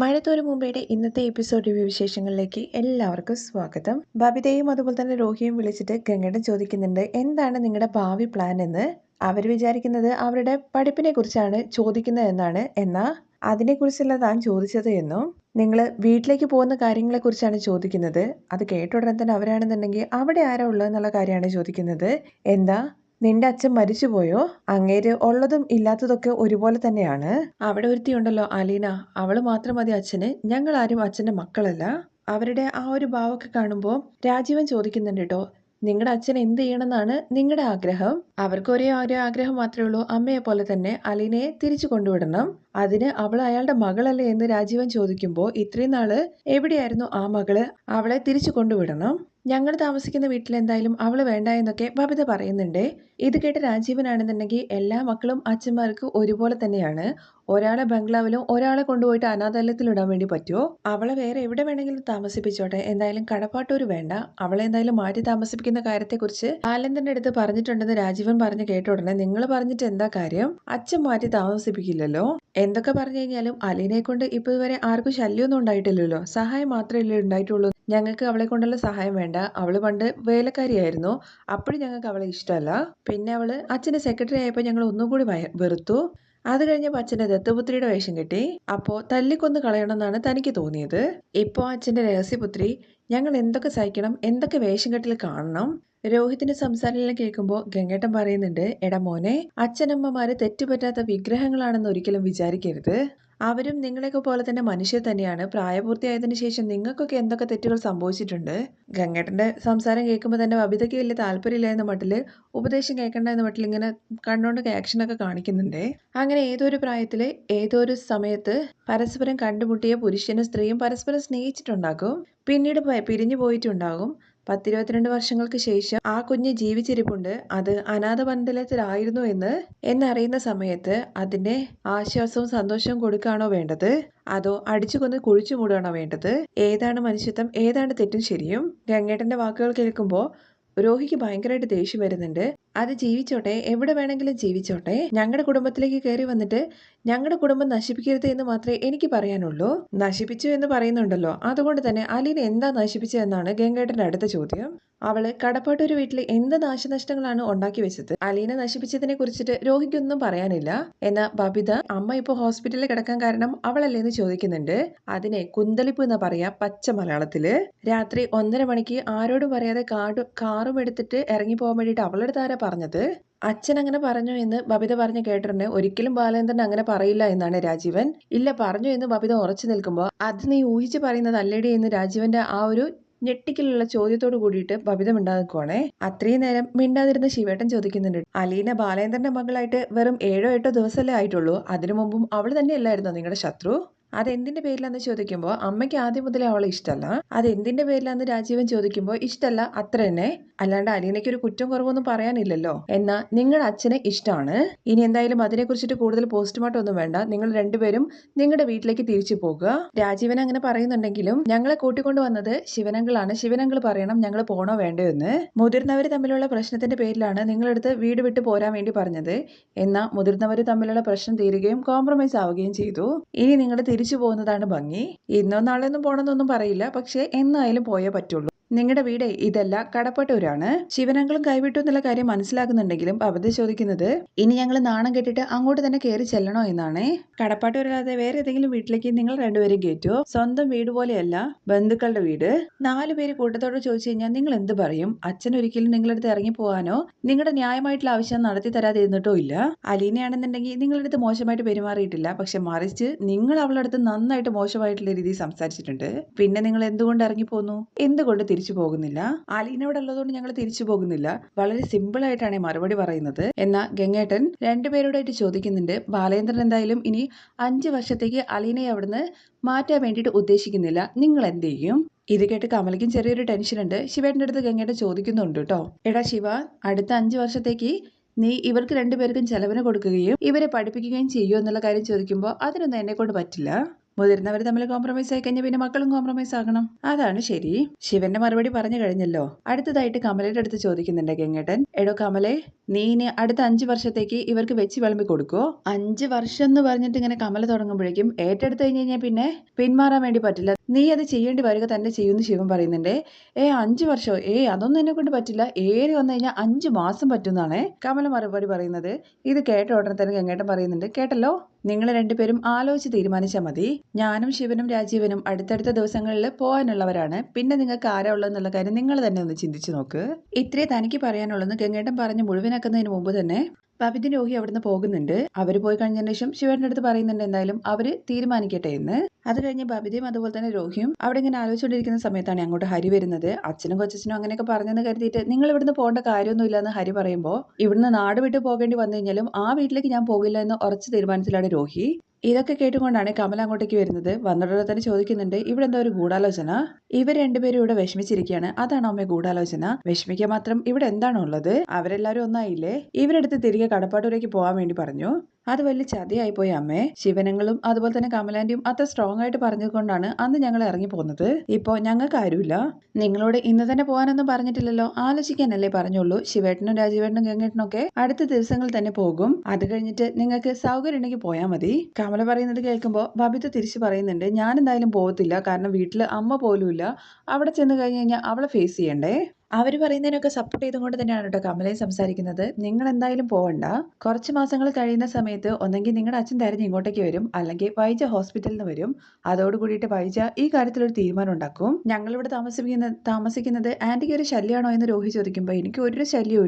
മഴത്തോരു മുമ്പയുടെ ഇന്നത്തെ episode review വിശേഷങ്ങളിലേക്ക് എല്ലാവർക്കും സ്വാഗതം. ബബിതയും അതുപോലെ തന്നെ രോഹിയും വിളിച്ചിട്ട് ഗംഗേടൻ ചോദിക്കുന്നുണ്ട് എന്താണ് നിങ്ങളുടെ ഭാവി പ്ലാൻ എന്ന്? അവർ വിചാരിക്കുന്നത് അവരുടെ പഠിപ്പിനെ കുറിച്ചാണ് ചോദിക്കുന്നത് എന്നാണ്. എന്നാൽ അതിനെക്കുറിച്ചല്ല താൻ ചോദിച്ചത് എന്നും. നിങ്ങൾ വീട്ടിലേക്ക് പോകുന്ന കാര്യങ്ങളെക്കുറിച്ചാണ് ചോദിക്കുന്നത്. അത് കേട്ട ഉടനെ തന്നെ അവരാണെന്നുണ്ടെങ്കിൽ അവിടെ ആരാ ഉള്ളതെന്നുള്ള കാര്യമാണ് ചോദിക്കുന്നത്. എന്താ നിന്റെ അച്ഛൻ മരിച്ചുപോയോ? അങ്ങേര് ഉള്ളതും ഇല്ലാത്തതൊക്കെ ഒരുപോലെ തന്നെയാണ്. അവിടെ ഒരുത്തിയുണ്ടല്ലോ അലീന അവൾ മാത്രം മതി അച്ഛന്. ഞങ്ങൾ ആരും അച്ഛന്റെ മക്കളല്ല. അവരുടെ ആ ഒരു ഭാവമൊക്കെ കാണുമ്പോൾ രാജീവൻ ചോദിക്കുന്നുണ്ട് കേട്ടോ നിങ്ങളുടെ അച്ഛൻ എന്ത് ചെയ്യണമെന്നാണ് നിങ്ങളുടെ ആഗ്രഹം? അവർക്ക് ഒരേ ഒരു ആഗ്രഹം മാത്രമേ ഉള്ളൂ അമ്മയെ പോലെ തന്നെ അലീനയെ തിരിച്ചു കൊണ്ടുവിടണം. അതിന് അവൾ അയാളുടെ മകളല്ലേ എന്ന് രാജീവൻ ചോദിക്കുമ്പോൾ ഇത്രയും നാൾ എവിടെയായിരുന്നു ആ മകൾ? അവളെ തിരിച്ചു കൊണ്ടുവിടണം. ഞങ്ങൾ താമസിക്കുന്ന വീട്ടിൽ എന്തായാലും അവൾ വേണ്ട എന്നൊക്കെ ബബിത പറയുന്നുണ്ട്. ഇത് കേട്ട് രാജീവനാണെന്നുണ്ടെങ്കിൽ എല്ലാ മക്കളും അച്ഛന്മാർക്ക് ഒരുപോലെ തന്നെയാണ്. ഒരാളെ ബംഗ്ലാവിലും ഒരാളെ കൊണ്ടുപോയിട്ട് അനാഥാലയത്തിൽ ഇടാൻ വേണ്ടി പറ്റുമോ അവളെ വേറെ എവിടെ വേണമെങ്കിലും താമസിപ്പിച്ചോട്ടെ. എന്തായാലും കടപ്പാട്ടൂർ വേണ്ട. അവളെ എന്തായാലും മാറ്റി താമസിപ്പിക്കുന്ന കാര്യത്തെക്കുറിച്ച് ആലന്ദന്റെ അടുത്ത് പറഞ്ഞിട്ടുണ്ടെന്ന് രാജീവൻ പറഞ്ഞു കേട്ട ഉടനെ നിങ്ങൾ പറഞ്ഞിട്ട് എന്താ കാര്യം? അച്ഛൻ മാറ്റി താമസിപ്പിക്കില്ലല്ലോ? എന്തൊക്കെ പറഞ്ഞു കഴിഞ്ഞാലും അലീനെ കൊണ്ട് ഇപ്പൊ ഇതുവരെ ആർക്കും ശല്യമൊന്നും ഉണ്ടായിട്ടില്ലല്ലോ. സഹായം മാത്രമല്ലേ ഉണ്ടായിട്ടുള്ളൂ ഞങ്ങൾക്ക് അവളെ കൊണ്ടുള്ള സഹായം വേണ്ട. അവൾ പണ്ട് വേലക്കാരിയായിരുന്നു. അപ്പോഴും ഞങ്ങൾക്ക് അവളെ ഇഷ്ടമല്ല. പിന്നെ അവൾ അച്ഛന്റെ സെക്രട്ടറി ആയപ്പോൾ ഞങ്ങൾ ഒന്നും കൂടി വെറുത്തു. അത് കഴിഞ്ഞപ്പോൾ അച്ഛന്റെ ദത്തപുത്രിയുടെ വേഷം കിട്ടി. അപ്പോൾ തല്ലിക്കൊന്ന് കളയണമെന്നാണ് തനിക്ക് തോന്നിയത്. ഇപ്പോൾ അച്ഛന്റെ രഹസ്യപുത്രി ഞങ്ങൾ എന്തൊക്കെ സഹിക്കണം എന്തൊക്കെ വേഷം കെട്ടിൽ കാണണം രോഹിത്തിന്റെ സംസാരമെല്ലാം കേൾക്കുമ്പോൾ ഗംഗേട്ടൻ പറയുന്നുണ്ട് എടാ മോനെ അച്ഛനമ്മമാര് തെറ്റുപറ്റാത്ത വിഗ്രഹങ്ങളാണെന്ന് ഒരിക്കലും വിചാരിക്കരുത്. അവരും നിങ്ങളെയൊക്കെ പോലെ തന്നെ മനുഷ്യർ തന്നെയാണ്. പ്രായപൂർത്തിയായതിനു ശേഷം നിങ്ങൾക്കൊക്കെ എന്തൊക്കെ തെറ്റുകൾ സംഭവിച്ചിട്ടുണ്ട്? ഗംഗേട്ടന്റെ സംസാരം കേൾക്കുമ്പോൾ തന്നെ ബബിതയ്ക്ക് വലിയ താല്പര്യമില്ല എന്ന മട്ടിൽ ഉപദേശം കേൾക്കണ്ട എന്ന മട്ടിൽ ഇങ്ങനെ കണ്ണുകൊണ്ട് ആക്ഷനൊക്കെ കാണിക്കുന്നുണ്ട്. അങ്ങനെ ഏതൊരു പ്രായത്തിൽ ഏതൊരു സമയത്ത് പരസ്പരം കണ്ടുമുട്ടിയ പുരുഷനും സ്ത്രീയും പരസ്പരം സ്നേഹിച്ചിട്ടുണ്ടാകും. പിന്നീട് പിരിഞ്ഞു പോയിട്ടുണ്ടാകും. പത്തിരുപത്തിരണ്ട് വർഷങ്ങൾക്ക് ശേഷം ആ കുഞ്ഞ് ജീവിച്ചിരിപ്പുണ്ട്. അത് അനാഥ മണ്ഡലത്തിലായിരുന്നു എന്ന് എന്നറിയുന്ന സമയത്ത് അതിന്റെ ആശ്വാസവും സന്തോഷവും കൊടുക്കുകയാണോ വേണ്ടത്? അതോ അടിച്ചു കൊന്ന് കുഴിച്ചു മൂടുകയാണോ വേണ്ടത്? ഏതാണ് മനുഷ്യത്വം? ഏതാണ് തെറ്റും ശരിയും? ഗംഗേട്ടന്റെ വാക്കുകൾ കേൾക്കുമ്പോൾ രോഹിക്ക് ഭയങ്കരമായിട്ട് ദേഷ്യം വരുന്നുണ്ട്. അത് ജീവിച്ചോട്ടെ എവിടെ വേണമെങ്കിലും ജീവിച്ചോട്ടെ. ഞങ്ങളുടെ കുടുംബത്തിലേക്ക് കയറി വന്നിട്ട് ഞങ്ങളുടെ കുടുംബം നശിപ്പിക്കരുത് എന്ന് മാത്രമേ എനിക്ക് പറയാനുള്ളൂ. നശിപ്പിച്ചു എന്ന് പറയുന്നുണ്ടല്ലോ. അതുകൊണ്ട് തന്നെ അലീന എന്താ നശിപ്പിച്ചതെന്നാണ് ഗംഗേട്ടന്റെ അടുത്ത ചോദ്യം. അവൾ കടപ്പാട്ടൊരു വീട്ടിൽ എന്ത് നാശനഷ്ടങ്ങളാണ് ഉണ്ടാക്കി വെച്ചത്? അലീന നശിപ്പിച്ചതിനെ കുറിച്ചിട്ട് രോഹിക്കൊന്നും പറയാനില്ല. എന്നാ ബബിത അമ്മ ഇപ്പൊ ഹോസ്പിറ്റലിൽ കിടക്കാൻ കാരണം അവളല്ലേ എന്ന് ചോദിക്കുന്നുണ്ട്. അതിനെ കുന്തളിപ്പ് എന്ന് പറയാ പച്ച മലയാളത്തിൽ. രാത്രി ഒന്നര മണിക്ക് ആരോടും പറയാതെ കാടും കാറും എടുത്തിട്ട് ഇറങ്ങി പോകാൻ വേണ്ടിയിട്ട് അവളുടെ പറഞ്ഞത്. അച്ഛൻ അങ്ങനെ പറഞ്ഞു എന്ന് ബബിത പറഞ്ഞു കേട്ടിട്ടുണ്ട്. ഒരിക്കലും ബാലേന്ദ്രൻ അങ്ങനെ പറയില്ല എന്നാണ് രാജീവൻ. ഇല്ല പറഞ്ഞു എന്ന് ബബിത ഉറച്ചു നിൽക്കുമ്പോൾ അത് നീ ഊഹിച്ച് പറയുന്നത് അല്ലേടി എന്ന് രാജീവന്റെ ആ ഒരു ഞെട്ടിക്കലുള്ള ചോദ്യത്തോട് കൂടിയിട്ട് ബബിത മിണ്ടാതെ അത്രയും നേരം മിണ്ടാതിരുന്ന ശിവേട്ടൻ ചോദിക്കുന്നുണ്ട്. അലീന ബാലേന്ദ്രന്റെ മകളായിട്ട് വെറും ഏഴോ എട്ടോ ദിവസമല്ലേ ആയിട്ടുള്ളൂ. അതിനു മുമ്പും അവൾ തന്നെയല്ലായിരുന്നോ നിങ്ങളുടെ ശത്രു? അതെന്തിന്റെ പേരിലാന്ന് ചോദിക്കുമ്പോൾ അമ്മയ്ക്ക് ആദ്യം മുതലേ അവളെ ഇഷ്ടമല്ല അതെന്തിന്റെ പേരിലാന്ന് രാജീവൻ ചോദിക്കുമ്പോൾ ഇഷ്ടമല്ല അത്ര തന്നെ. അല്ലാണ്ട് അലീനയ്ക്ക് ഒരു കുറ്റം കുറവൊന്നും പറയാനില്ലല്ലോ. എന്നാ നിങ്ങളുടെ അച്ഛനെ ഇഷ്ടമാണ് ഇനി എന്തായാലും അതിനെ കുറിച്ചിട്ട് കൂടുതൽ പോസ്റ്റ്മോർട്ടം വേണ്ട. നിങ്ങൾ രണ്ടുപേരും നിങ്ങളുടെ വീട്ടിലേക്ക് തിരിച്ചു പോകുക രാജീവൻ അങ്ങനെ പറയുന്നുണ്ടെങ്കിലും ഞങ്ങളെ കൂട്ടിക്കൊണ്ടു വന്നത് ശിവനങ്കളാണ്. ശിവനങ്കൾ പറയണം ഞങ്ങൾ പോണോ വേണ്ടോ എന്ന്? മുതിർന്നവർ തമ്മിലുള്ള പ്രശ്നത്തിന്റെ പേരിലാണ് നിങ്ങളെടുത്ത് വീട് വിട്ട് പോരാൻ വേണ്ടി പറഞ്ഞത്. എന്നാൽ മുതിർന്നവർ തമ്മിലുള്ള പ്രശ്നം തീരുകയും കോംപ്രമൈസ് ആവുകയും ചെയ്തു. ഇനി നിങ്ങൾ തിരിച്ചു പോകുന്നതാണ് ഭംഗി. ഇന്നോ നാളെയൊന്നും പോകണമെന്നൊന്നും പറയില്ല. പക്ഷേ എന്നായാലും പോയേ പറ്റുള്ളൂ. നിങ്ങളുടെ വീട് ഇതല്ല കടപ്പെട്ടവരാണ്. ശിവനങ്ങളും കൈവിട്ടു എന്നുള്ള കാര്യം മനസ്സിലാക്കുന്നുണ്ടെങ്കിലും അവധി ചോദിക്കുന്നത് ഇനി ഞങ്ങൾ നാണം കെട്ടിട്ട് അങ്ങോട്ട് തന്നെ കയറി ചെല്ലണോ എന്നാണ്? കടപ്പാട്ടൂരല്ലാതെ വേറെ ഏതെങ്കിലും വീട്ടിലേക്ക് നിങ്ങൾ രണ്ടുപേരും കയറ്റുമോ സ്വന്തം വീട് പോലെയല്ല ബന്ധുക്കളുടെ വീട്. നാലു പേര് കൂട്ടത്തോട് ചോദിച്ചു കഴിഞ്ഞാൽ നിങ്ങൾ എന്ത് പറയും? അച്ഛൻ ഒരിക്കലും നിങ്ങളടുത്ത് ഇറങ്ങി പോകാനോ നിങ്ങളുടെ ന്യായമായിട്ടുള്ള ആവശ്യം നടത്തി തരാതിരുന്നിട്ടോ ഇല്ല? അലീനയാണെന്നുണ്ടെങ്കിൽ നിങ്ങളടുത്ത് മോശമായിട്ട് പെരുമാറിയിട്ടില്ല. പക്ഷെ മറിച്ച് നിങ്ങൾ അവളടുത്ത് നന്നായിട്ട് മോശമായിട്ടുള്ള രീതിയിൽ സംസാരിച്ചിട്ടുണ്ട്. പിന്നെ നിങ്ങൾ എന്തുകൊണ്ട് ഇറങ്ങി പോന്നു? എന്തുകൊണ്ട് തിരിച്ചു തിരിച്ചു പോകുന്നില്ല. ആലീനോട് ഉള്ളതുകൊണ്ട് ഞങ്ങൾ തിരിച്ചു പോകുന്നില്ല. വളരെ സിമ്പിൾ ആയിട്ടാണ് മറുപടി പറയുന്നത്. എന്നാൽ ഗംഗേട്ടൻ രണ്ടുപേരോടായിട്ട് ചോദിക്കുന്നുണ്ട് ബാലേന്ദ്രൻ എന്തായാലും ഇനി അഞ്ചു വർഷത്തേക്ക് അലീനയെ അവിടുന്ന് മാറ്റാൻ വേണ്ടിയിട്ട് ഉദ്ദേശിക്കുന്നില്ല. നിങ്ങൾ എന്ത് ചെയ്യും? ഇത് കേട്ട് കമലയ്ക്കും ചെറിയൊരു ടെൻഷൻ ഉണ്ട്. ശിവേട്ടന്റെ അടുത്ത് ഗംഗേട്ടൻ ചോദിക്കുന്നുണ്ട് കേട്ടോ. എടാ ശിവ അടുത്ത അഞ്ചു വർഷത്തേക്ക് നീ ഇവർക്ക് രണ്ടുപേർക്കും ചെലവിന് കൊടുക്കുകയും ഇവരെ പഠിപ്പിക്കുകയും ചെയ്യുമോ എന്നുള്ള കാര്യം ചോദിക്കുമ്പോൾ അതിനൊന്നും എന്നെ കൊണ്ട് പറ്റില്ല. മുതിർന്നവർ തമ്മിൽ കോംപ്രമൈസ് ആയി കഴിഞ്ഞാൽ പിന്നെ മക്കളും കോംപ്രമൈസ് ആകണം. അതാണ് ശരി. ശിവന്റെ മറുപടി പറഞ്ഞു കഴിഞ്ഞല്ലോ. അടുത്തതായിട്ട് കമലയുടെ അടുത്ത് ചോദിക്കുന്നുണ്ട് ഗംഗേട്ടൻ. എടോ കമലെ നീ ഇനി അടുത്ത അഞ്ച് വർഷത്തേക്ക് ഇവർക്ക് വെച്ച് വിളമ്പി കൊടുക്കോ? അഞ്ച് വർഷം എന്ന് പറഞ്ഞിട്ട് ഇങ്ങനെ കമല തുടങ്ങുമ്പോഴേക്കും ഏറ്റെടുത്ത് കഴിഞ്ഞ് കഴിഞ്ഞാൽ പിന്നെ പിന്മാറാൻ വേണ്ടി പറ്റില്ല. നീ അത് ചെയ്യേണ്ടി വരിക തന്നെ ചെയ്യുമെന്ന് ശിവൻ പറയുന്നുണ്ട്. ഏ അഞ്ച് വർഷമോ ഏ അതൊന്നും എന്നെ കൊണ്ട് പറ്റില്ല. ഏറി വന്നു കഴിഞ്ഞാൽ അഞ്ച് മാസം പറ്റുന്നതാണ് കമല മറുപടി പറയുന്നത്. ഇത് കേട്ട ഉടനെ തന്നെ ഗംഗേട്ടൻ പറയുന്നുണ്ട്. കേട്ടല്ലോ? നിങ്ങൾ രണ്ടുപേരും ആലോചിച്ച് തീരുമാനിച്ചാൽ മതി. ഞാനും ശിവനും രാജീവനും അടുത്തടുത്ത ദിവസങ്ങളിൽ പോകാനുള്ളവരാണ്. പിന്നെ നിങ്ങൾക്ക് ആരാ ഉള്ളതെന്നുള്ള കാര്യം നിങ്ങൾ തന്നെ ഒന്ന് ചിന്തിച്ചു നോക്ക്. ഇത്രേ തനിക്ക് പറയാനുള്ളതെന്ന് ഗംഗേട്ടൻ പറഞ്ഞ് മുഴുവനാക്കുന്നതിന് മുമ്പ് തന്നെ ബബിദിൻ രോഹി അവിടുന്ന് പോകുന്നുണ്ട്. അവർ പോയി കഴിഞ്ഞതിന് ശേഷം ശിവന്റെ അടുത്ത് പറയുന്നുണ്ട് എന്തായാലും അവർ തീരുമാനിക്കട്ടെ എന്ന്. അത് കഴിഞ്ഞ് ബബിതയും അതുപോലെ തന്നെ രോഹിയും അവിടെ ഇങ്ങനെ ആലോചിച്ചുകൊണ്ടിരിക്കുന്ന സമയത്താണ് അങ്ങോട്ട് ഹരി വരുന്നത്. അച്ഛനും കൊച്ചച്ഛനും അങ്ങനെയൊക്കെ പറഞ്ഞെന്ന് കരുതിയിട്ട് നിങ്ങൾ ഇവിടുന്ന് പോകേണ്ട കാര്യമൊന്നുമില്ല എന്ന് ഹരി പറയുമ്പോൾ ഇവിടുന്ന് നാട് വിട്ട് പോകേണ്ടി വന്നു കഴിഞ്ഞാലും ആ വീട്ടിലേക്ക് ഞാൻ പോകില്ല എന്ന് ഉറച്ച തീരുമാനത്തിലാണ് രോഹി. ഇതൊക്കെ കേട്ടുകൊണ്ടാണ് കമൽ അങ്ങോട്ടേക്ക് വരുന്നത്. വന്നിട്ടുള്ള തന്നെ ചോദിക്കുന്നുണ്ട് ഇവിടെ എന്താ ഒരു ഗൂഢാലോചന? ഇവർ രണ്ടുപേരും ഇവിടെ വിഷമിച്ചിരിക്കുകയാണ്. അതാണ് അമ്മ ഗൂഢാലോചന? വിഷമിക്കാൻ മാത്രം ഇവിടെ എന്താണുള്ളത്? അവരെല്ലാരും ഒന്നായില്ലേ? ഇവരെടുത്ത് തിരികെ കടപ്പാട്ടൂരേക്ക് പോകാൻ വേണ്ടി പറഞ്ഞു. അത് വലിയ ചതിയായി പോയി അമ്മേ. ശിവനങ്ങളും അതുപോലെ തന്നെ കമലാന്റിയും അത്ര സ്ട്രോങ് ആയിട്ട് പറഞ്ഞതുകൊണ്ടാണ് അന്ന് ഞങ്ങൾ ഇറങ്ങി പോകുന്നത്. ഇപ്പോൾ ഞങ്ങൾക്ക് ആരുമില്ല. നിങ്ങളോട് ഇന്ന് തന്നെ പോകാനൊന്നും പറഞ്ഞിട്ടില്ലല്ലോ. ആലോചിക്കാനല്ലേ പറഞ്ഞുള്ളൂ. ശിവേട്ടനും രാജീവേട്ടനും ഗംഗേട്ടനും ഒക്കെ അടുത്ത ദിവസങ്ങളിൽ തന്നെ പോകും. അത് കഴിഞ്ഞിട്ട് നിങ്ങൾക്ക് സൗകര്യം ഉണ്ടെങ്കിൽ പോയാൽ മതി. കമല പറയുന്നത് കേൾക്കുമ്പോൾ ബബിത തിരിച്ചു പറയുന്നുണ്ട് ഞാൻ എന്തായാലും പോകത്തില്ല കാരണം വീട്ടിൽ അമ്മ പോലുമില്ല. അവിടെ ചെന്ന് കഴിഞ്ഞ് കഴിഞ്ഞാൽ അവളെ ഫേസ് ചെയ്യണ്ടേ? അവർ പറയുന്നതിനൊക്കെ സപ്പോർട്ട് ചെയ്തുകൊണ്ട് തന്നെയാണ് കേട്ടോ കമലയും സംസാരിക്കുന്നത്. നിങ്ങൾ എന്തായാലും പോകണ്ട കുറച്ച് മാസങ്ങൾ കഴിയുന്ന സമയത്ത് ഒന്നെങ്കിൽ നിങ്ങളുടെ അച്ഛൻ തിരഞ്ഞ് ഇങ്ങോട്ടേക്ക് വരും. അല്ലെങ്കിൽ വൈജ ഹോസ്പിറ്റലിൽ നിന്ന് വരും. അതോട് കൂടിയിട്ട് വൈജ ഈ കാര്യത്തിൽ ഒരു തീരുമാനം ഉണ്ടാക്കും. ഞങ്ങളിവിടെ താമസിക്കുന്ന താമസിക്കുന്നത് ആന്റിക്ക് ഒരു ശല്യമാണോ എന്ന് രോഹി ചോദിക്കുമ്പോൾ എനിക്ക് ഒരു ശല്യവും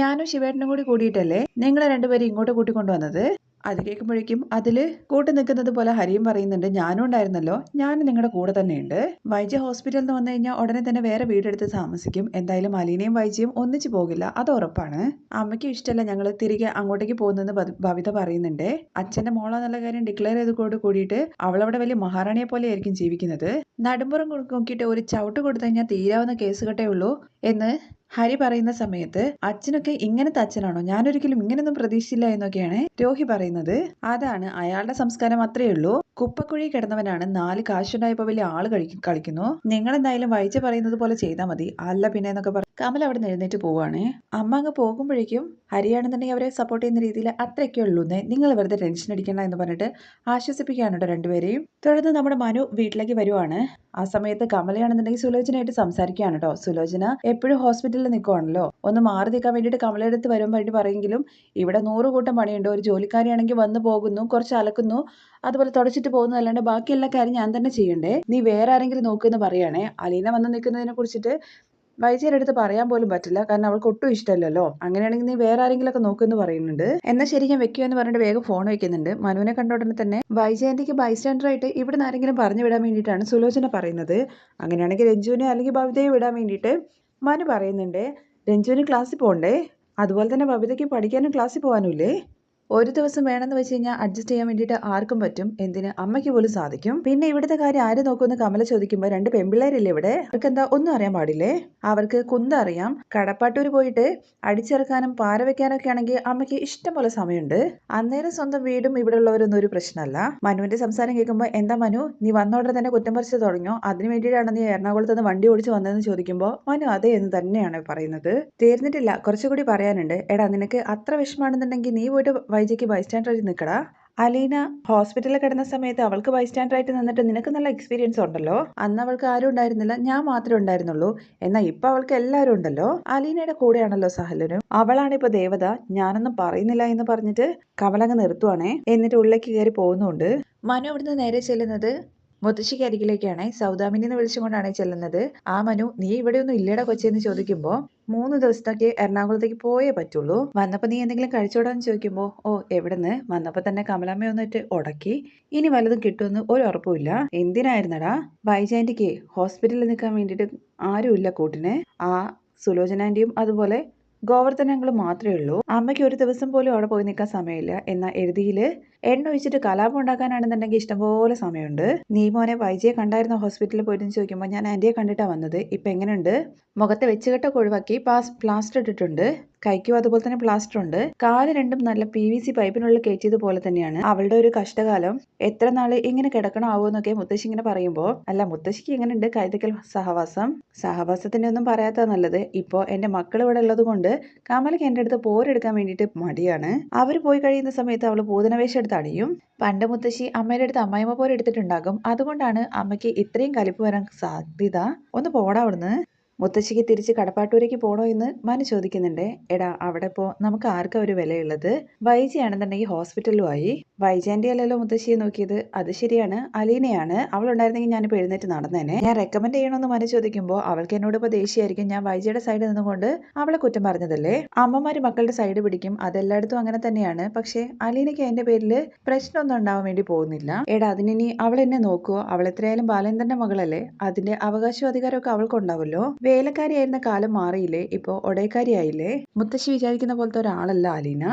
ഞാനും ശിവേട്ടനും കൂടി കൂടിയിട്ടല്ലേ നിങ്ങളെ രണ്ടുപേരും ഇങ്ങോട്ട് കൂട്ടിക്കൊണ്ടുവന്നത്? അത് കേൾക്കുമ്പോഴേക്കും അതിൽ കൂട്ടു നിൽക്കുന്നത് പോലെ ഹരിയും പറയുന്നുണ്ട് ഞാനും ഉണ്ടായിരുന്നല്ലോ. ഞാൻ നിങ്ങളുടെ കൂടെ തന്നെയുണ്ട്. വൈജ ഹോസ്പിറ്റലിൽ നിന്ന് വന്നു കഴിഞ്ഞാൽ ഉടനെ തന്നെ വേറെ വീടെടുത്ത് താമസിക്കും. എന്തായാലും അലീനയും വൈജയും ഒന്നിച്ചു പോകില്ല. അത് ഉറപ്പാണ്. അമ്മയ്ക്കും ഇഷ്ടമല്ല ഞങ്ങൾ തിരികെ അങ്ങോട്ടേക്ക് പോകുന്നെന്ന് ഭവിത പറയുന്നുണ്ട്. അച്ഛന്റെ മോളെന്നുള്ള കാര്യം ഡിക്ലെയർ ചെയ്തതോട് കൂടിയിട്ട് അവളവിടെ വലിയ മഹാറാണിയെ പോലെ ആയിരിക്കും ജീവിക്കുന്നത്. നടുമ്പുറം നോക്കിയിട്ട് ഒരു ചവിട്ട് കൊടുത്തു കഴിഞ്ഞാൽ തീരാവുന്ന കേസ് കെട്ടേ ഉള്ളൂ എന്ന് ഹരി പറയുന്ന സമയത്ത് അച്ഛനൊക്കെ ഇങ്ങനത്തെ അച്ഛനാണോ ഞാനൊരിക്കലും ഇങ്ങനെയൊന്നും പ്രതീക്ഷിച്ചില്ല എന്നൊക്കെയാണ് രോഹി പറയുന്നത്. അതാണ് അയാളുടെ സംസ്കാരം അത്രയേ ഉള്ളൂ. കുപ്പക്കുഴി കിടന്നവനാണ് നാല് കാശുണ്ടായപ്പോ വലിയ ആൾ കളിക്കുന്നു. നിങ്ങൾ എന്തായാലും വൈദ്യ പറയുന്നത് പോലെ ചെയ്താൽ മതി. അല്ല പിന്നെ എന്നൊക്കെ പറഞ്ഞു കമൽ അവിടെ നിന്ന് എഴുന്നേറ്റ് പോവാണ് അമ്മ അങ്ങ് പോകുമ്പോഴേക്കും ഹരിയാണെന്നുണ്ടെങ്കിൽ അവരെ സപ്പോർട്ട് ചെയ്യുന്ന രീതിയിൽ അത്രയൊക്കെ ഉള്ളൂന്നേ. നിങ്ങൾ വെറുതെ ടെൻഷൻ അടിക്കണ്ട എന്ന് പറഞ്ഞിട്ട് ആശ്വസിപ്പിക്കുകയാണ് കേട്ടോ രണ്ടുപേരെയും. തുടർന്ന് നമ്മുടെ മനു വീട്ടിലേക്ക് വരുവാണ്. ആ സമയത്ത് കമലയാണെന്നുണ്ടെങ്കിൽ സുലോചനയായിട്ട് സംസാരിക്കുകയാണ് കേട്ടോ. സുലോചന എപ്പോഴും ഹോസ്പിറ്റലിൽ നിൽക്കുവാണല്ലോ ഒന്ന് മാറി നിൽക്കാൻ വേണ്ടിയിട്ട് കമലയുടെ അടുത്ത് വരും വേണ്ടി പറയെങ്കിലും ഇവിടെ നൂറ് കൂട്ടം പണിയുണ്ട്. ഒരു ജോലിക്കാരിയാണെങ്കിൽ വന്ന് പോകുന്നു കുറച്ച് അലക്കുന്നു അതുപോലെ തുടച്ചിട്ട് പോകുന്നു. അല്ലാണ്ട് ബാക്കി എല്ലാ കാര്യം ഞാൻ തന്നെ ചെയ്യണ്ടേ? നീ വേറെ ആരെങ്കിലും നോക്കുമെന്ന് പറയുകയാണേ അലീന വന്ന് നിൽക്കുന്നതിനെ കുറിച്ചിട്ട് വൈദ്യരുടെ അടുത്ത് പറയാൻ പോലും പറ്റില്ല. കാരണം അവൾക്ക് ഒട്ടും ഇഷ്ടമല്ലല്ലോ. അങ്ങനെയാണെങ്കിൽ നീ വേറെ ആരെങ്കിലും ഒക്കെ നോക്കുമെന്ന് പറയുന്നുണ്ട്. എന്നാൽ ശരി ഞാൻ വെക്കുമെന്ന് പറഞ്ഞിട്ട് വേഗം ഫോൺ വെക്കുന്നുണ്ട്. മനുവിനെ കണ്ട ഉടനെ തന്നെ വൈജയന്തിക്ക് ബൈസ്റ്റാൻഡർ ആയിട്ട് നിന്ന് ആരെങ്കിലും പറഞ്ഞു വിടാൻ വേണ്ടിയിട്ടാണ് സുലോചന പറയുന്നത്. അങ്ങനെയാണെങ്കിൽ രഞ്ജുവിനെ അല്ലെങ്കിൽ ഭവിതയെ വിടാൻ വേണ്ടിയിട്ട് മനു പറയുന്നുണ്ട്. രഞ്ജുവിന് ക്ലാസ്സിൽ പോകണ്ടേ അതുപോലെ തന്നെ ഭവിതയ്ക്ക് പഠിക്കാനും ക്ലാസ്സിൽ പോകാനുമില്ലേ ഒരു ദിവസം വേണമെന്ന് വെച്ച് കഴിഞ്ഞാൽ അഡ്ജസ്റ്റ് ചെയ്യാൻ വേണ്ടിയിട്ട് ആർക്കും പറ്റും. എന്തിന്? അമ്മയ്ക്ക് പോലും സാധിക്കും. പിന്നെ ഇവിടുത്തെ കാര്യം ആര് നോക്കുമെന്ന് കമല ചോദിക്കുമ്പോൾ രണ്ട് പെമ്പിള്ളേരില്ലേ ഇവിടെ? അവർക്ക് എന്താ ഒന്നും അറിയാൻ പാടില്ലേ? അവർക്ക് കുന്ത അറിയാം. കടപ്പാട്ടൂർ പോയിട്ട് അടിച്ചിറക്കാനും പാര വെക്കാനൊക്കെ ആണെങ്കിൽ അമ്മയ്ക്ക് ഇഷ്ടം പോലെ സമയമുണ്ട്. അന്നേരം സ്വന്തം വീടും ഇവിടെ ഉള്ളവരൊന്നും ഒരു പ്രശ്നമല്ല. മനുവിന്റെ സംസാരം കേൾക്കുമ്പോൾ എന്താ മനു? നീ വന്നോടെ തന്നെ കുറ്റം പറിച്ചു തുടങ്ങിയോ? അതിന് വേണ്ടിയിട്ടാണ് നീ എറണാകുളത്ത് നിന്ന് വണ്ടി ഓടിച്ച് വന്നതെന്ന് ചോദിക്കുമ്പോൾ മനു അതെ എന്ന് തന്നെയാണ് പറയുന്നത്. തീർന്നിട്ടില്ല. കുറച്ചുകൂടി പറയാനുണ്ട്. എടാ നിനക്ക് അത്ര വിഷമാണെന്നുണ്ടെങ്കിൽ നീ പോയിട്ട് വൈജയ്ക്ക് ബൈസ്റ്റാൻഡറായിട്ട് നിൽക്കടാ അലീന ഹോസ്പിറ്റലിൽ കിടന്ന സമയത്ത് അവൾക്ക് ബൈസ്റ്റാൻഡറായിട്ട് നിന്നിട്ട് നിനക്ക് നല്ല എക്സ്പീരിയൻസ് ഉണ്ടല്ലോ? അന്ന് അവൾക്ക് ആരും ഉണ്ടായിരുന്നില്ല ഞാൻ മാത്രമേ ഉണ്ടായിരുന്നുള്ളൂ. എന്നാൽ ഇപ്പൊ അവൾക്ക് എല്ലാവരും ഉണ്ടല്ലോ? അലീനയുടെ കൂടെയാണല്ലോ സഹലനും. അവളാണ് ഇപ്പൊ ദേവത. ഞാനൊന്നും പറയുന്നില്ല എന്ന് പറഞ്ഞിട്ട് കവളങ്ങ് നിർത്തുവാണേ. എന്നിട്ട് ഉള്ളിലേക്ക് കയറി പോകുന്നുണ്ട്. മനു അവിടുന്ന് നേരെ ചെല്ലുന്നത് മുത്തശ്ശിക്ക് അരികിലേക്കാണ് സൗദാമിനി എന്ന് വിളിച്ചുകൊണ്ടാണ് ചെല്ലുന്നത്. ആ മനു നീ ഇവിടെ ഒന്നും ഇല്ലടാ കൊച്ചെന്ന് ചോദിക്കുമ്പോൾ മൂന്ന് ദിവസത്തേക്ക് എറണാകുളത്തേക്ക് പോയേ പറ്റുള്ളൂ. വന്നപ്പോൾ നീ എന്തെങ്കിലും കഴിച്ചോടാന്ന് ചോദിക്കുമ്പോൾ ഓ എവിടുന്ന്? വന്നപ്പോൾ തന്നെ കമലമ്മ വന്നിട്ട് ഉടക്കി ഇനി വല്ലതും കിട്ടുമെന്ന് ഒരു ഉറപ്പുമില്ല എന്തിനായിരുന്നടാ? ബൈജാന്റിക്ക് ഹോസ്പിറ്റലിൽ നിൽക്കാൻ വേണ്ടിയിട്ട് ആരുമില്ല കൂട്ടിന്. ആ സുലോചന ആന്റിയും അതുപോലെ ഗോവർദ്ധന അങ്കിൾ മാത്രമേ ഉള്ളൂ. അമ്മയ്ക്ക് ഒരു ദിവസം പോലും അവിടെ പോയി നിൽക്കാൻ സമയമില്ല. എന്നാൽ എഴുതിയിൽ എണ്ണ ഒഴിച്ചിട്ട് കലാപം ഉണ്ടാക്കാനാണെന്നുണ്ടെങ്കിൽ ഇഷ്ടംപോലെ സമയമുണ്ട്. നീ മോനെ വൈജയെ കണ്ടായിരുന്ന ഹോസ്പിറ്റലിൽ പോയിട്ട് ചോദിക്കുമ്പോൾ ഞാൻ ആന്റിയെ കണ്ടിട്ടാണ് വന്നത്. ഇപ്പം എങ്ങനെയുണ്ട്? മുഖത്തെ വെച്ചുകെട്ടൊക്കെ ഒഴിവാക്കി പാസ് പ്ലാസ്റ്റർ ഇട്ടിട്ടുണ്ട്. കൈക്കും അതുപോലെ തന്നെ പ്ലാസ്റ്റർ ഉണ്ട്. കാൽ രണ്ടും നല്ല പി വി സി പൈപ്പിനുള്ളിൽ കയറ്റിയത് പോലെ തന്നെയാണ്. അവളുടെ ഒരു കഷ്ടകാലം എത്ര നാൾ ഇങ്ങനെ കിടക്കണാവോ എന്നൊക്കെ മുത്തശ്ശി ഇങ്ങനെ പറയുമ്പോൾ അല്ല മുത്തശ്ശിക്ക് എങ്ങനെയുണ്ട് കൈതക്കൽ സഹവാസം? സഹവാസത്തിന്റെ ഒന്നും പറയാത്ത നല്ലത്. ഇപ്പോ എന്റെ മക്കൾ ഇവിടെ ഉള്ളത് കൊണ്ട് കമലയ്ക്ക് എന്റെ അടുത്ത് പോരെടുക്കാൻ വേണ്ടിയിട്ട് മടിയാണ്. അവർ പോയി കഴിയുന്ന സമയത്ത് അവൾ പൂതനവേഷം എടുത്ത് അണിയും. പണ്ട് മുത്തശ്ശി അമ്മയുടെ അടുത്ത് അമ്മായിമ്മ പോലെ എടുത്തിട്ടുണ്ടാകും. അതുകൊണ്ടാണ് അമ്മയ്ക്ക് ഇത്രയും കലിപ്പ് വരാൻ സാധ്യത. ഒന്ന് പോടാ അവിടുന്ന്. മുത്തശ്ശിക്ക് തിരിച്ച് കടപ്പാട്ടൂരേക്ക് പോണോ എന്ന് മനു ചോദിക്കുന്നുണ്ട്. എടാ അവിടെ പോ. നമുക്ക് ആർക്കാ ഒരു വിലയുള്ളത്? വൈജി ആണെന്നുണ്ടെങ്കിൽ ഹോസ്പിറ്റലിലും ആയി വൈജാന്റെ അല്ലല്ലോ മുത്തശ്ശിയെ നോക്കിയത്. അത് ശരിയാണ്. അലീനയാണ്. അവൾ ഉണ്ടായിരുന്നെങ്കിൽ ഞാനിപ്പോൾ എഴുന്നേറ്റ് നടന്നേനെ. ഞാൻ റെക്കമെൻഡ് ചെയ്യണമെന്ന് മനു ചോദിക്കുമ്പോൾ അവൾക്ക് എന്നോട് ഇപ്പോൾ ദേഷ്യമായിരിക്കും. ഞാൻ വൈജിയുടെ സൈഡിൽ നിന്നുകൊണ്ട് അവളെ കുറ്റം പറഞ്ഞതല്ലേ? അമ്മമാര് മക്കളുടെ സൈഡ് പിടിക്കും. അതെല്ലായിടത്തും അങ്ങനെ തന്നെയാണ്. പക്ഷേ അലീനയ്ക്ക് അതിന്റെ പേരിൽ പ്രശ്നമൊന്നും ഉണ്ടാവാൻ വേണ്ടി പോകുന്നില്ല. എടാ അതിനി അവൾ എന്നെ നോക്കുവോ? അവൾ എത്രയായാലും ബാലേന്ദ്രന്റെ മകളല്ലേ? അതിന്റെ അവകാശവും അധികാരമൊക്കെ അവൾക്കുണ്ടാവുമല്ലോ വേലക്കാരിയായിരുന്ന കാലം മാറിയില്ലേ? ഇപ്പോ ഒടയക്കാരിയായില്ലേ? മുത്തശ്ശി വിചാരിക്കുന്ന പോലത്തെ ഒരാളല്ല അലീന.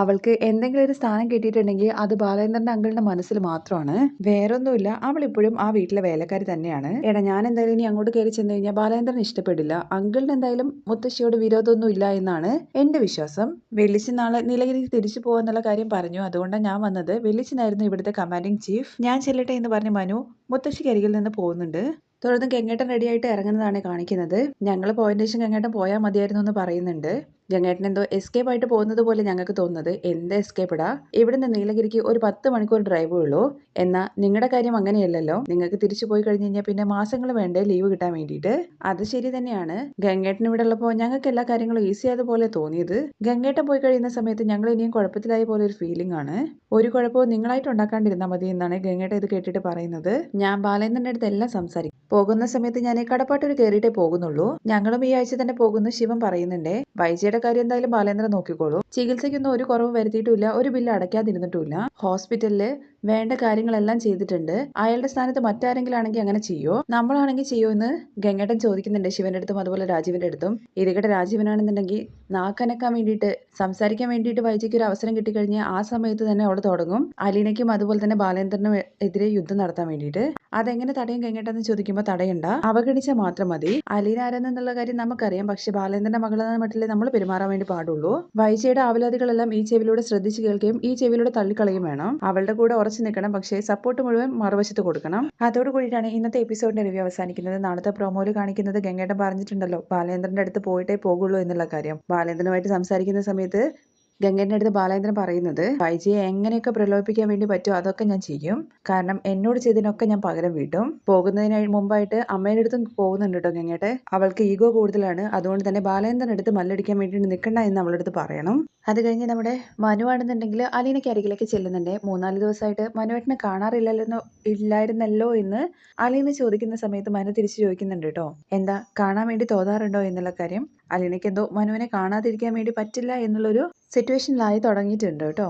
അവൾക്ക് എന്തെങ്കിലും ഒരു സ്ഥാനം കിട്ടിയിട്ടുണ്ടെങ്കിൽ അത് ബാലേന്ദ്രന്റെ അങ്കിളിന്റെ മനസ്സിൽ മാത്രമാണ്. വേറൊന്നുമില്ല. അവൾ ഇപ്പോഴും ആ വീട്ടിലെ വേലക്കാരി തന്നെയാണ്. എടാ ഞാൻ എന്തായാലും ഇനി അങ്ങോട്ട് കയറി ചെന്ന് കഴിഞ്ഞാൽ ബാലേന്ദ്രൻ ഇഷ്ടപ്പെടില്ല. അങ്കിളിന് എന്തായാലും മുത്തശ്ശിയോട് വിരോധമൊന്നും ഇല്ല എന്നാണ് എന്റെ വിശ്വാസം. വെള്ളിച്ച് നാളെ നീലഗിരിക്ക് തിരിച്ചു പോകാന്നുള്ള കാര്യം പറഞ്ഞു. അതുകൊണ്ടാണ് ഞാൻ വന്നത്. വെള്ളിച്ചനായിരുന്നു ഇവിടുത്തെ കമാൻഡിംഗ് ചീഫ് ഞാൻ ചെല്ലട്ടെ എന്ന് പറഞ്ഞ് മനു മുത്തശ്ശിക്ക് അരികിൽ നിന്ന് പോകുന്നുണ്ട്. തുടർന്ന് ഗംഗേട്ടൻ റെഡിയായിട്ട് ഇറങ്ങുന്നതാണ് കാണിക്കുന്നത്. ഞങ്ങൾ പോയതിന് ശേഷം ഗംഗേട്ടൻ പോയാൽ മതിയായിരുന്നു എന്ന് പറയുന്നുണ്ട്. ഗംഗേട്ടൻ എന്തോ എസ്കേപ്പ് ആയിട്ട് പോകുന്നത് പോലെ ഞങ്ങൾക്ക് തോന്നുന്നത്. എന്ത് എസ്കേപ്പ് ഇടാ ഇവിടുന്ന് നീലഗിരിക്ക് ഒരു പത്ത് മണിക്കൂർ ഡ്രൈവേ ഉള്ളൂ. എന്നാൽ നിങ്ങളുടെ കാര്യം അങ്ങനെയല്ലല്ലോ. നിങ്ങൾക്ക് തിരിച്ചു പോയി കഴിഞ്ഞു കഴിഞ്ഞാൽ പിന്നെ മാസങ്ങൾ വേണ്ടേ ലീവ് കിട്ടാൻ വേണ്ടിയിട്ട്? അത് ശരി തന്നെയാണ്. ഗംഗേട്ടൻ ഇവിടെ ഉള്ളപ്പോൾ ഞങ്ങൾക്ക് എല്ലാ കാര്യങ്ങളും ഈസി ആയതുപോലെ തോന്നിയത്. ഗംഗേട്ടൻ പോയി കഴിയുന്ന സമയത്ത് ഞങ്ങൾ ഇനിയും കുഴപ്പത്തിലായ പോലെ ഒരു ഫീലിംഗ് ആണ്. ഒരു കുഴപ്പവും നിങ്ങളായിട്ട് ഉണ്ടാക്കാണ്ടിരുന്നാൽ മതി എന്നാണ് ഗംഗേട്ടൻ ഇത് കേട്ടിട്ട് പറയുന്നത്. ഞാൻ ബാലേന്ദ്രന്റെ അടുത്ത് എല്ലാം സംസാരിക്കും പോകുന്ന സമയത്ത് ഞാൻ കടപ്പാട്ടൂർ കയറിയിട്ടേ പോകുന്നുള്ളൂ. ഞങ്ങളും ഈ ആഴ്ച തന്നെ പോകുന്നു ശിവൻ പറയുന്നുണ്ടേ. വൈജയുടെ കാര്യം എന്തായാലും ബാലേന്ദ്രൻ നോക്കിക്കോളൂ. ചികിത്സയ്ക്കൊന്നും ഒരു കുറവ് വരുത്തിയിട്ടില്ല ഒരു ബില്ല് അടയ്ക്കാതിരുന്നിട്ടില്ല ഹോസ്പിറ്റലിൽ വേണ്ട കാര്യങ്ങളെല്ലാം ചെയ്തിട്ടുണ്ട്. അയാളുടെ സ്ഥാനത്ത് മറ്റാരെങ്കിലും ആണെങ്കിൽ അങ്ങനെ ചെയ്യോ? നമ്മളാണെങ്കിൽ ചെയ്യോ എന്ന് ഗംഗേട്ടൻ ചോദിക്കുന്നുണ്ട് ശിവന്റെ അടുത്തും അതുപോലെ രാജീവിന്റെ അടുത്തും. ഇതികട്ടെ രാജീവനാണെന്നുണ്ടെങ്കിൽ നാക്കനക്കാൻ വേണ്ടിയിട്ട് സംസാരിക്കാൻ വേണ്ടിയിട്ട് വൈജയ്ക്ക് ഒരു അവസരം കിട്ടിക്കഴിഞ്ഞാൽ ആ സമയത്ത് തന്നെ അവിടെ തുടങ്ങും. അലീനയ്ക്കും അതുപോലെ തന്നെ ബാലേന്ദ്രനും എതിരെ യുദ്ധം നടത്താൻ വേണ്ടിയിട്ട്. അതെങ്ങനെ തടയും ഗംഗേട്ടെന്ന് ചോദിക്കുമ്പോൾ തടയണ്ട. അവഗണിച്ചാൽ മാത്രം മതി. അലീന ആരെന്നുള്ള കാര്യം നമുക്കറിയാം. പക്ഷെ ബാലേന്ദ്രന്റെ മകളെന്ന മട്ടിലെ നമ്മൾ പെരുമാറാൻ വേണ്ടി പാടുള്ളൂ. വൈജയുടെ ആവലാതികളെല്ലാം ഈ ചെവിലൂടെ ശ്രദ്ധിച്ചു കേൾക്കുകയും ഈ ചെവിലൂടെ തള്ളിക്കളയും വേണം. അവളുടെ കൂടെ ഉറച്ചു നിൽക്കണം പക്ഷേ സപ്പോർട്ട് മുഴുവൻ മറുവശത്ത് കൊടുക്കണം. അതോടുകൂടിയിട്ടാണ് ഇന്നത്തെ എപ്പിസോഡിന്റെ റിവ്യൂ അവസാനിക്കുന്നത്. നാളത്തെ പ്രൊമോയിൽ കാണിക്കുന്നത് ഗംഗേട്ടൻ പറഞ്ഞിട്ടുണ്ടല്ലോ ബാലേന്ദ്രന്റെ അടുത്ത് പോയിട്ടേ പോകുള്ളൂ എന്നുള്ള കാര്യം. ബാലേന്ദ്രനുമായിട്ട് സംസാരിക്കുന്ന സമയത്ത് ഗംഗേന്റെ അടുത്ത് ബാലേന്ദ്രൻ പറയുന്നത് വൈജിയെ എങ്ങനെയൊക്കെ പ്രലോഭിപ്പിക്കാൻ വേണ്ടി പറ്റുമോ അതൊക്കെ ഞാൻ ചെയ്യും. കാരണം എന്നോട് ചെയ്തതിനൊക്കെ ഞാൻ പകരം വീട്ടും. പോകുന്നതിന് മുമ്പായിട്ട് അമ്മയുടെ അടുത്തും പോകുന്നുണ്ട് കേട്ടോ ഗംഗേട്ടെ. അവൾക്ക് ഈഗോ കൂടുതലാണ്. അതുകൊണ്ട് തന്നെ ബാലേന്ദ്രൻ അടുത്ത് മല്ലടിക്കാൻ വേണ്ടി നിൽക്കണ്ട എന്ന് അവളുടെ അടുത്ത് പറയണം. അത് കഴിഞ്ഞ് നമ്മുടെ മനു ആണെന്നുണ്ടെങ്കിൽ അലീനയ്ക്ക് അരികിലേക്ക് ചെല്ലുന്നുണ്ട്. മൂന്നാൽ ദിവസമായിട്ട് മനുവേട്ടനെ കാണാറില്ലല്ലോ ഇല്ലായിരുന്നല്ലോ എന്ന് അലീന ചോദിക്കുന്ന സമയത്ത് മനു തിരിച്ചു ചോദിക്കുന്നുണ്ട് കേട്ടോ എന്താ കാണാൻ വേണ്ടി തോന്നാറുണ്ടോ എന്നുള്ള കാര്യം? അലീനയ്ക്ക് എന്തോ മനുവിനെ കാണാതിരിക്കാൻ വേണ്ടി പറ്റില്ല എന്നുള്ളൊരു സിറ്റുവേഷനിലായി തുടങ്ങിയിട്ടുണ്ട് കേട്ടോ.